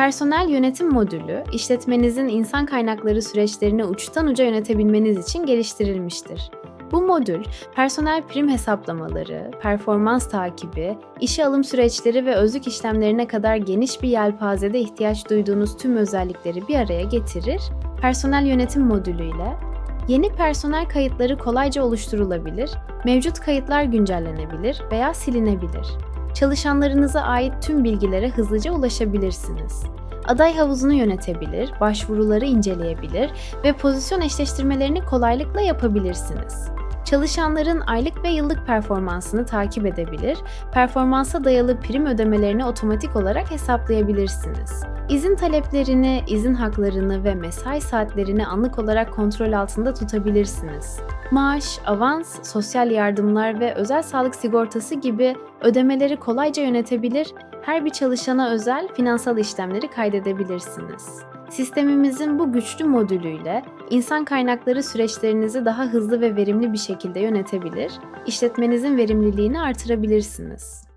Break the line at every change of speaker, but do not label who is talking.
Personel yönetim modülü, işletmenizin insan kaynakları süreçlerini uçtan uca yönetebilmeniz için geliştirilmiştir. Bu modül, personel prim hesaplamaları, performans takibi, işe alım süreçleri ve özlük işlemlerine kadar geniş bir yelpazede ihtiyaç duyduğunuz tüm özellikleri bir araya getirir, personel yönetim modülüyle yeni personel kayıtları kolayca oluşturulabilir, mevcut kayıtlar güncellenebilir veya silinebilir. Çalışanlarınıza ait tüm bilgilere hızlıca ulaşabilirsiniz. Aday havuzunu yönetebilir, başvuruları inceleyebilir ve pozisyon eşleştirmelerini kolaylıkla yapabilirsiniz. Çalışanların aylık ve yıllık performansını takip edebilir, performansa dayalı prim ödemelerini otomatik olarak hesaplayabilirsiniz. İzin taleplerini, izin haklarını ve mesai saatlerini anlık olarak kontrol altında tutabilirsiniz. Maaş, avans, sosyal yardımlar ve özel sağlık sigortası gibi ödemeleri kolayca yönetebilir, her bir çalışana özel finansal işlemleri kaydedebilirsiniz. Sistemimizin bu güçlü modülüyle insan kaynakları süreçlerinizi daha hızlı ve verimli bir şekilde yönetebilir, işletmenizin verimliliğini artırabilirsiniz.